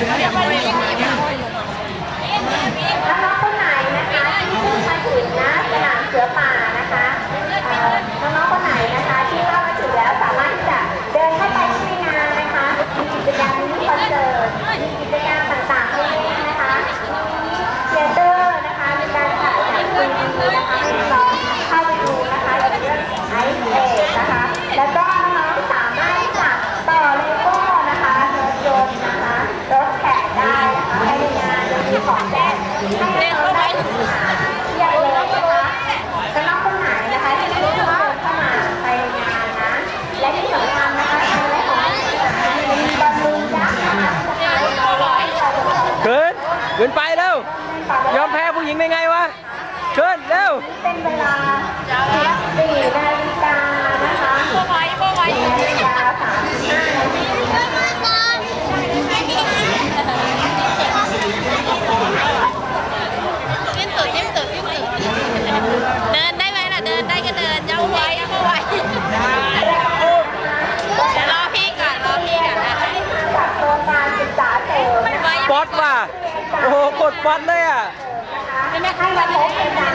น้องๆคนไหนนะคะที่เพิ่งมาถึงนะสนามเสือป่านะคะเอ่อน้องๆคนไหนนะคะ ที่เข้ามาถึงแล้วสามารถที่จะเดินเข้าไปที่ในงานนะคะมีกิจกรรมมีคอนเสิร์ตมีกิจกรรมต่างๆให้เล่นนะคะมีเทเตอร์นะคะมีการถ่ายหนังฟรีนะคะให้น้องๆเข้าไปดูนะคะอย่างเรื่องไอซ์เอนะคะ แล้วก็น้องๆสามารถที่จะต่อเลโก้นะคะรถยนต์นะคะรถแข่งได้นะคะให้ในงานจะมีของแจกให้น้องๆได้ถึงเที่ยวเลยนะคะสำหรับคนไหนนะคะที่ไม่ได้เข้ามาไปในงานนะ และที่สำคัญนะคะทางและของมีบอลลูนยักษ์นะคะที่จะให้เราร้อยเราจะ ขึ้น ขึ้นไปเร็วยอมแพ้ผู้หญิงได้ไงวะขึ้นเร็วเป็นเวลา14นาฬิกานะคะ4นาฬิกา35นาทีจิ้มตุดจิ้มตุดจิ้มตุดเดินได้ไหมล่ะเดินได้ก็เดินเย้าไว้เย้าไว้เดี๋ยวรอพี่ก่อนรอพี่ก่อนนะจากโครงการศึกษาเสริมนะคะป๊อตว่ะ โอ้โหกดปัดเลยอะให้มาพบกัน